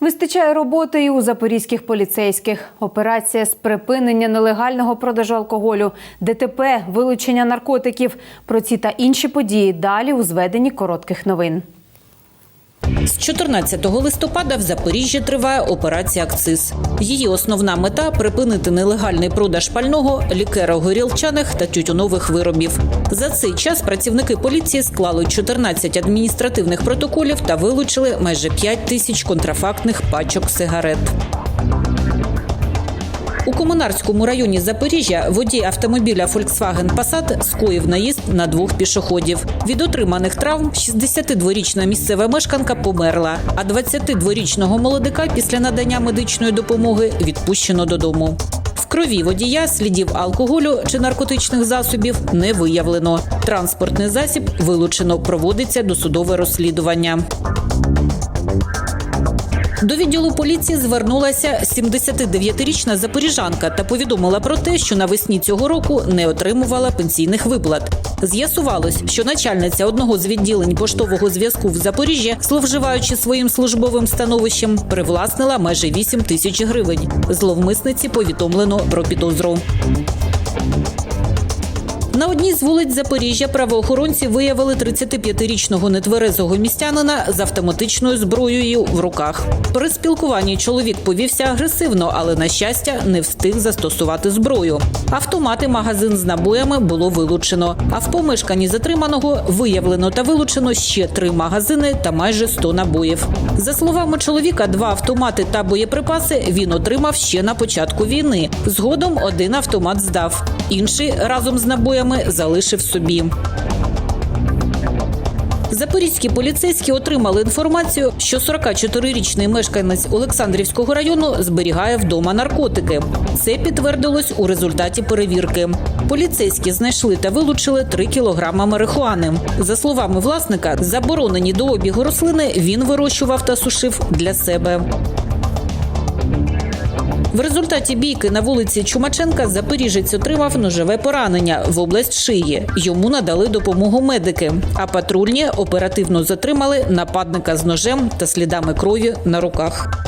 Вистачає роботи і у запорізьких поліцейських. Операція з припинення нелегального продажу алкоголю, ДТП, вилучення наркотиків. Про ці та інші події далі у зведенні коротких новин. З 14 листопада в Запоріжжі триває операція «Акциз». Її основна мета – припинити нелегальний продаж пального, лікеро-горілчаних та тютюнових виробів. За цей час працівники поліції склали 14 адміністративних протоколів та вилучили майже 5 тисяч контрафактних пачок сигарет. У Комунарському районі Запоріжжя водій автомобіля Volkswagen Passat скоїв наїзд на двох пішоходів. Від отриманих травм 62-річна місцева мешканка померла, а 22-річного молодика після надання медичної допомоги відпущено додому. В крові водія слідів алкоголю чи наркотичних засобів не виявлено. Транспортний засіб вилучено. Проводиться досудове розслідування. До відділу поліції звернулася 79-річна запоріжанка та повідомила про те, що навесні цього року не отримувала пенсійних виплат. З'ясувалось, що начальниця одного з відділень поштового зв'язку в Запоріжжі, зловживаючи своїм службовим становищем, привласнила майже 8 тисяч гривень. Зловмисниці повідомлено про підозру. На одній з вулиць Запоріжжя правоохоронці виявили 35-річного нетверезого містянина з автоматичною зброєю в руках. При спілкуванні чоловік повівся агресивно, але на щастя не встиг застосувати зброю. Автомати магазин з набоями було вилучено. А в помешканні затриманого виявлено та вилучено ще три магазини та майже 100 набоїв. За словами чоловіка, два автомати та боєприпаси він отримав ще на початку війни. Згодом один автомат здав, інший разом з набоями залишив собі. Запорізькі поліцейські отримали інформацію, що 44-річний мешканець Олександрівського району зберігає вдома наркотики. Це підтвердилось у результаті перевірки. Поліцейські знайшли та вилучили 3 кілограма марихуани. За словами власника, заборонені до обігу рослини він вирощував та сушив для себе. В результаті бійки на вулиці Чумаченка Запоріжець отримав ножеве поранення в область шиї. Йому надали допомогу медики, а патрульні оперативно затримали нападника з ножем та слідами крові на руках.